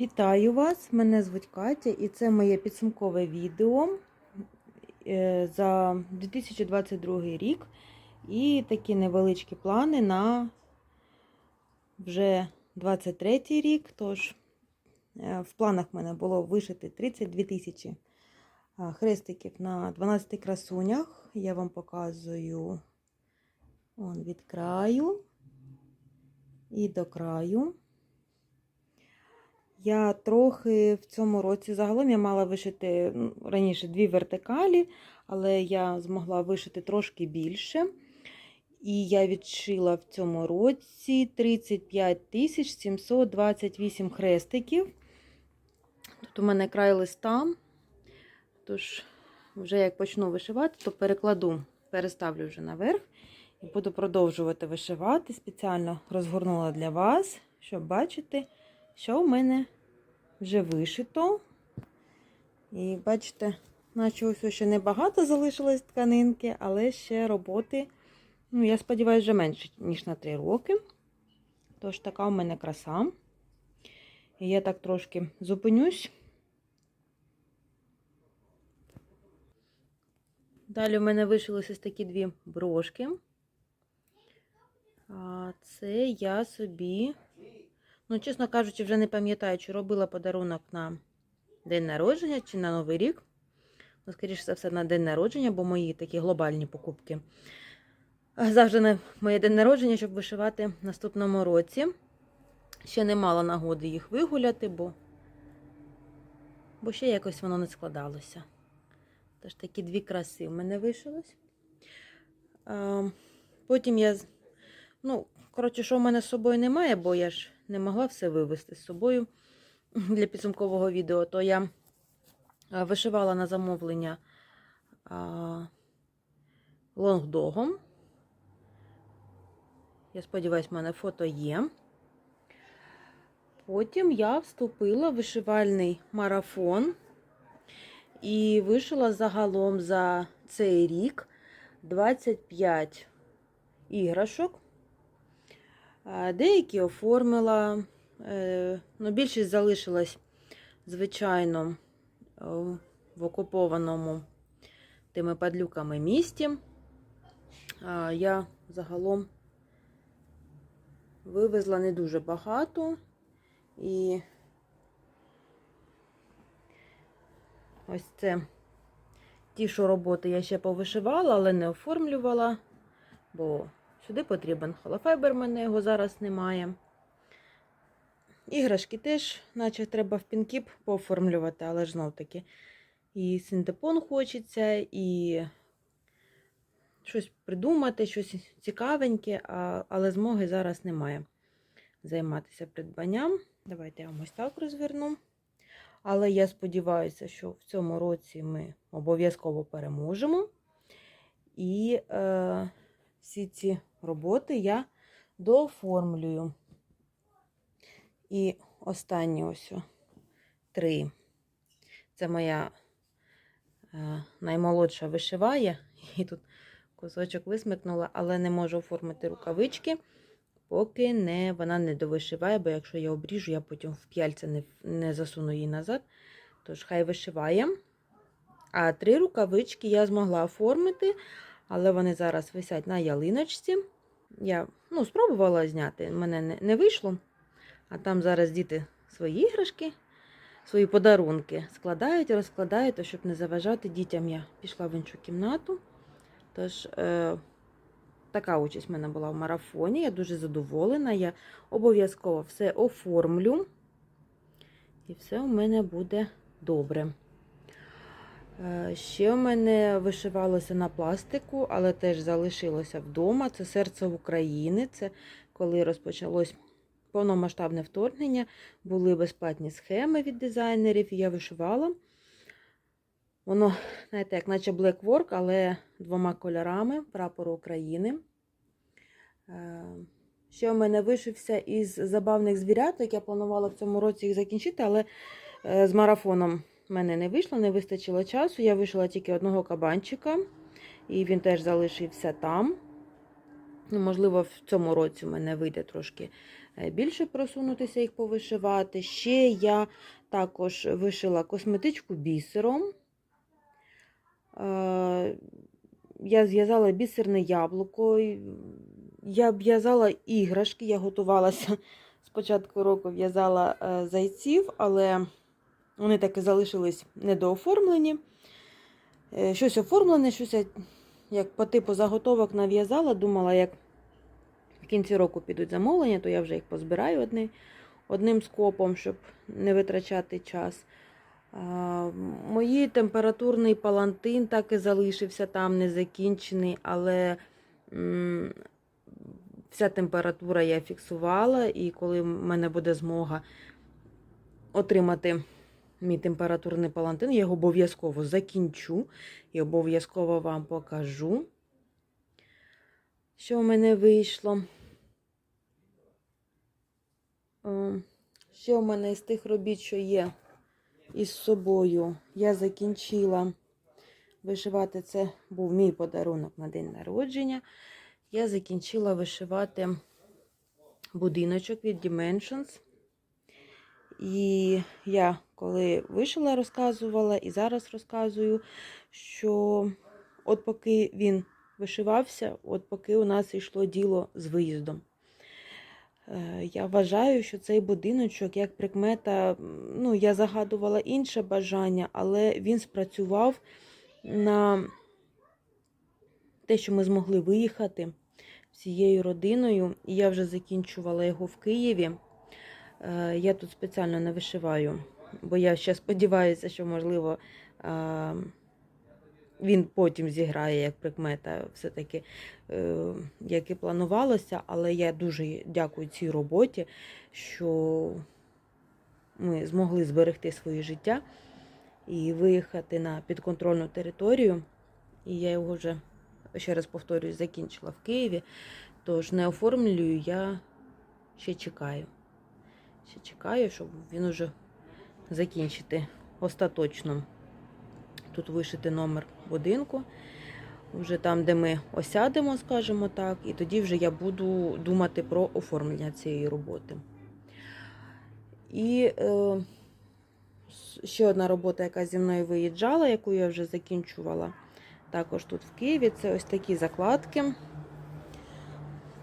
Вітаю вас! Мене звуть Катя і це моє підсумкове відео е, за 2022 рік. І такі невеличкі плани на вже 23 рік. Тож, е, в планах в мене було вишити 32 тисячі хрестиків на 12 красунях. Я вам показую он, від краю і до краю. Я трохи в цьому році загалом я мала вишити ну, раніше дві вертикалі, але я змогла вишити трошки більше. І я відшила в цьому році 35 тисяч 728 хрестиків. Тут у мене край листа. Тож, вже як почну вишивати, то перекладу, переставлю вже наверх і буду продовжувати вишивати. Спеціально розгорнула для вас, щоб бачити що в мене вже вишито. І бачите, наче ось ще небагато залишилось тканинки, але ще роботи, ну, я сподіваюся, вже менше, ніж на 3 роки. Тож така у мене краса. І я так трошки зупинюсь. Далі у мене вишилися такі дві брошки. А це я собі Ну, чесно кажучи, вже не пам'ятаю, чи робила подарунок на день народження чи на Новий рік. Ну, скоріше за все, на день народження, бо мої такі глобальні покупки. Завжди на моє день народження, щоб вишивати в наступному році. Ще не мала нагоди їх вигуляти, бо бо ще якось воно не складалося. Тож такі дві краси в мене вишилось. Потім я, ну, коротше, що в мене з собою немає, бо я ж не могла все вивезти з собою для підсумкового відео, то я вишивала на замовлення лонгдогом. Я сподіваюся, в мене фото є. Потім я вступила в вишивальний марафон і вишила загалом за цей рік 25 іграшок. Деякі оформила, е, ну, більшість залишилась, звичайно, в окупованому тими падлюками місті. Я загалом вивезла не дуже багато і ось це ті, що роботи я ще повишивала, але не оформлювала, бо Сюди потрібен холофайбер, мене його зараз немає. Іграшки теж, наче треба в пінкіп пооформлювати, але ж знов таки і синтепон хочеться, і щось придумати, щось цікавеньке, але змоги зараз немає займатися придбанням. Давайте я вам ось так розверну. Але я сподіваюся, що в цьому році ми обов'язково переможемо. І е, всі ці роботи я дооформлюю. І останні ось три. Це моя е, наймолодша вишиває, і тут кусочок висмикнула, але не можу оформити рукавички, поки не, вона не довишиває, бо якщо я обріжу, я потім в п'яльце не, не засуну її назад. Тож, хай вишиває. А три рукавички я змогла оформити, але вони зараз висять на ялиночці. Я ну, спробувала зняти, мене не, не вийшло. А там зараз діти свої іграшки, свої подарунки складають, розкладають, то щоб не заважати дітям, я пішла в іншу кімнату. Тож, е, така участь в мене була в марафоні. Я дуже задоволена. Я обов'язково все оформлю. І все у мене буде добре. Е, ще в мене вишивалося на пластику, але теж залишилося вдома. Це серце України. Це коли розпочалось повномасштабне вторгнення, були безплатні схеми від дизайнерів, я вишивала. Воно, знаєте, як наче Black Work, але двома кольорами прапору України. Е, ще в мене вишився із забавних звіряток. Я планувала в цьому році їх закінчити, але е, з марафоном в мене не вийшло, не вистачило часу. Я вишила тільки одного кабанчика, і він теж залишився там. Ну, Можливо, в цьому році в мене вийде трошки е, більше просунутися, їх повишивати. Ще я також вишила косметичку бісером. Е, Я зв'язала бісерне яблуко. Я в'язала іграшки, я готувалася з початку року в'язала е, зайців, але вони так і залишились недооформлені. Е, Щось оформлене, щось я як по типу заготовок нав'язала, думала, як в кінці року підуть замовлення, то я вже їх позбираю одни, одним скопом, щоб не витрачати час. Мої температурний палантин так і залишився там не закінчений, але вся температура я фіксувала, і коли в мене буде змога отримати мій температурний палантин, я його обов'язково закінчу і обов'язково вам покажу, що в мене вийшло. Е, Що в мене з тих робіт, що є із собою, я закінчила вишивати. Це був мій подарунок на день народження. Я закінчила вишивати будиночок від Dimensions. І я коли вишила, розказувала, і зараз розказую, що от поки він вишивався, от поки у нас йшло діло з виїздом. Е, Я вважаю, що цей будиночок, як прикмета, ну, я загадувала інше бажання, але він спрацював на те, що ми змогли виїхати всією родиною. І я вже закінчувала його в Києві. Е, Я тут спеціально не вишиваю, бо я ще сподіваюся, що, можливо, е, він потім зіграє як прикмета, все-таки, е, як і планувалося. Але я дуже дякую цій роботі, що ми змогли зберегти своє життя і виїхати на підконтрольну територію. І я його вже, ще раз повторюю, закінчила в Києві. Тож не оформлюю, я ще чекаю. Ще чекаю, щоб він уже закінчити остаточно. Тут вишити номер будинку, вже там, де ми осядемо, скажімо так, і тоді вже я буду думати про оформлення цієї роботи. І е, ще одна робота, яка зі мною виїжджала, яку я вже закінчувала також тут в Києві, це ось такі закладки.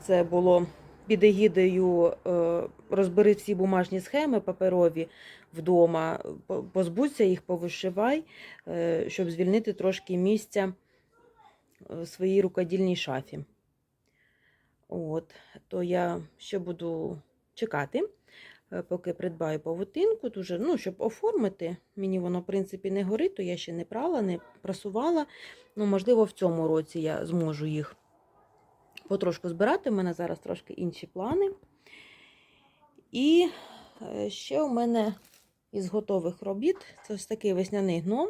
Це було під егідою е, розбери всі бумажні схеми паперові вдома, по- позбудься їх, повишивай, е, щоб звільнити трошки місця в своїй рукодільній шафі. От, то я ще буду чекати, е, поки придбаю павутинку, дуже, ну, щоб оформити. Мені воно, в принципі, не горить, то я ще не прала, не прасувала. Ну, можливо, в цьому році я зможу їх потрошку збирати. У мене зараз трошки інші плани. І е, ще у мене із готових робіт це ось такий весняний гном.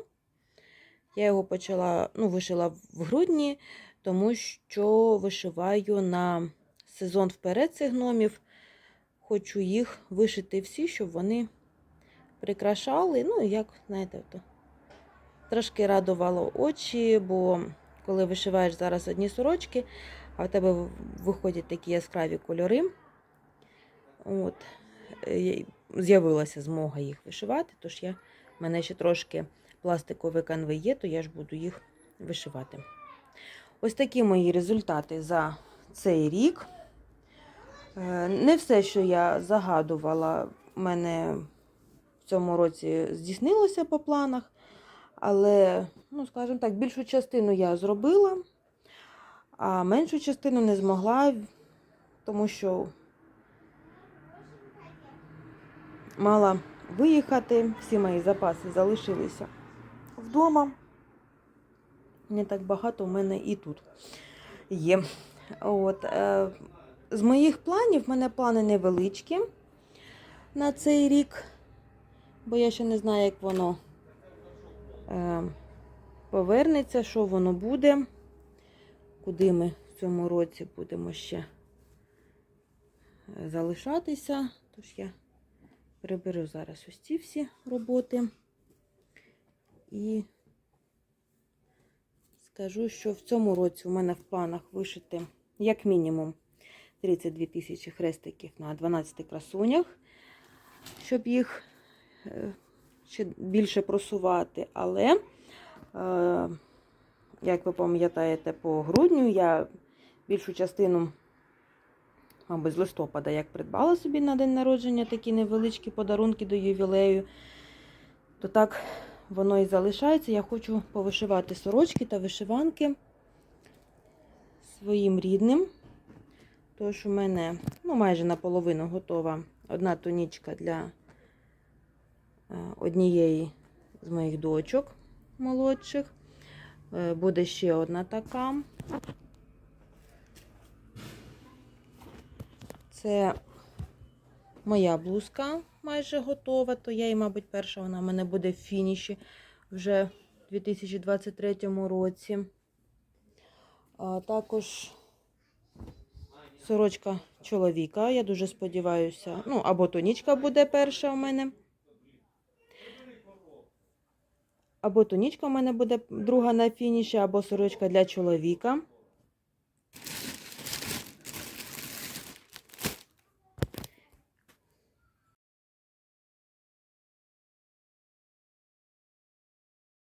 Я його почала, ну, вишила в грудні, тому що вишиваю на сезон вперед цих гномів. Хочу їх вишити всі, щоб вони прикрашали. Ну, як, знаєте, то трошки радувало очі, бо коли вишиваєш зараз одні сорочки, а в тебе виходять такі яскраві кольори. От, е, з'явилася змога їх вишивати, тож я, в мене ще трошки пластикові канви є, то я ж буду їх вишивати. Ось такі мої результати за цей рік. Е, Не все, що я загадувала, в мене в цьому році здійснилося по планах, але, ну, скажімо так, більшу частину я зробила, а меншу частину не змогла, тому що мала виїхати, всі мої запаси залишилися вдома. Не так багато в мене і тут є. От, е, з моїх планів, в мене плани невеличкі на цей рік, бо я ще не знаю, як воно е, повернеться, що воно буде, куди ми в цьому році будемо ще е, залишатися. Тож я приберу зараз ось ці всі роботи і скажу, що в цьому році у мене в планах вишити як мінімум 32 тисячі хрестиків на 12 красунях, щоб їх е, ще більше просувати. Але, е, як ви пам'ятаєте, по грудню я більшу частину, мабуть, з листопада, як придбала собі на день народження такі невеличкі подарунки до ювілею, то так воно і залишається. Я хочу повишивати сорочки та вишиванки своїм рідним. Тож у мене ну, майже наполовину готова одна тонічка для е, однієї з моїх дочок молодших. Е, Буде ще одна така. Це моя блузка майже готова, то я і, мабуть, перша вона в мене буде в фініші вже у 2023 році. А також сорочка чоловіка. Я дуже сподіваюся. Ну, або тонічка буде перша у мене. Або тонічка у мене буде друга на фініші, або сорочка для чоловіка.